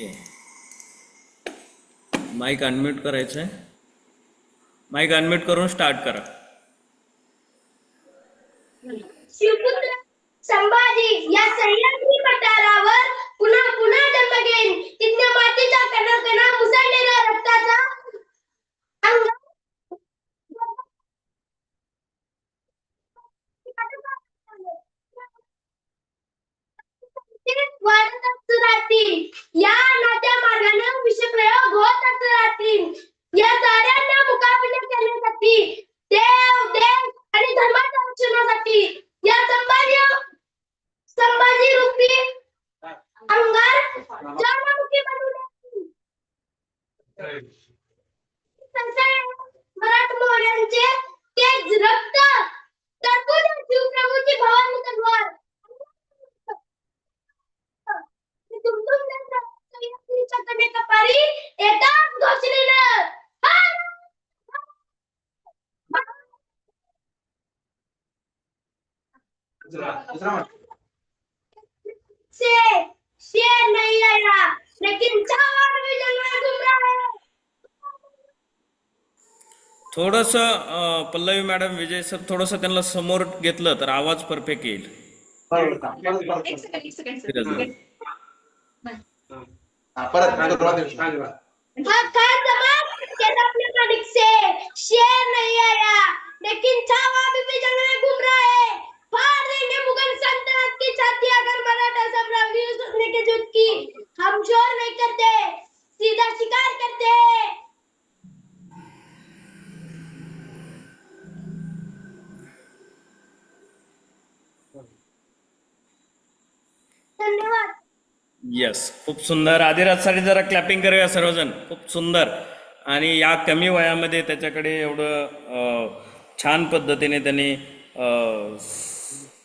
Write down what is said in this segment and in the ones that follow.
Okay. Mic unmute करायचं आहे. Mic unmute करून स्टार्ट करा. शिवपुत्र संभाजी या सह्याद्री या साऱ्यांना मुकाबले करण्यासाठी देव देश आणि धर्माच्या रक्षणासाठी या संभाजी संभाजी रूपी अंगार ज्वालामुखी बनवण्याची मराठमोळ्यांचे तेज रक्त टाकून शिवप्रभूची भवानी तलवार. तुमतुम सह्याद्रीच्या से शेर नहीं आया लेकिन चावल भी जलवा घूम रहा। है थोडस पल्लवी मॅडम विजय सर थोडस त्यांना समोर घेतलं तर आवाज परफेक्ट येईल. एक सेकंड एक सेकंड फिरत जा. हा, परत. हाँ मालिक शेर हम शोर नहीं करते सीधा शिकार करते। धन्यवाद। येस खूप सुंदर. आदिराजसाठी जरा क्लॅपिंग करूया सर्वजण. खूप सुंदर. आणि या कमी वयामध्ये त्याच्याकडे एवढं छान पद्धतीने त्यांनी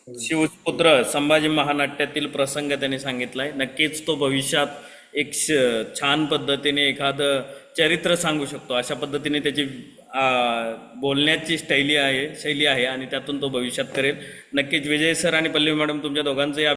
शिवपुत्र संभाजी महानाट्यातील प्रसंग त्यांनी सांगितलाय. नक्कीच तो भविष्यात एक छान पद्धतीने एखादं चरित्र सांगू शकतो. अशा पद्धतीने त्याची बोलण्याची शैली आहे शैली आहे आणि त्यातून तो भविष्यात करेल. नक्कीच विजय सर आणि पल्लवी मॅडम तुमच्या दोघांचंही